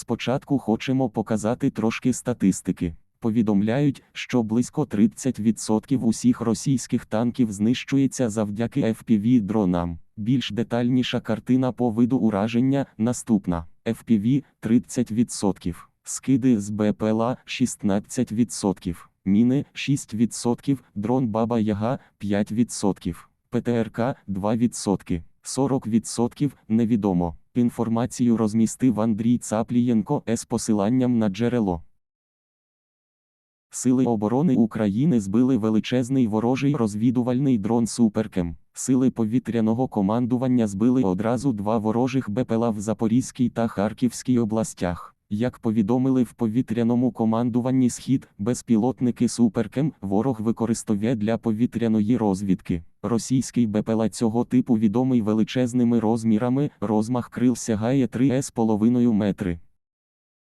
Спочатку хочемо показати трошки статистики. Повідомляють, що близько 30% усіх російських танків знищується завдяки FPV дронам. Більш детальніша картина по виду ураження наступна: FPV 30%, скиди з БПЛА 16%, міни 6%, дрон Баба Яга 5%, ПТРК 2%, 40% невідомо. Інформацію розмістив Андрій Цаплієнко з посиланням на джерело. Сили оборони України збили величезний ворожий розвідувальний дрон Суперкем. Сили повітряного командування збили одразу два ворожих БПЛА в Запорізькій та Харківській областях. Як повідомили в повітряному командуванні Схід, безпілотники Суперкем ворог використовує для повітряної розвідки. Російський БПЛА цього типу відомий величезними розмірами, розмах крил сягає 3,5 метри.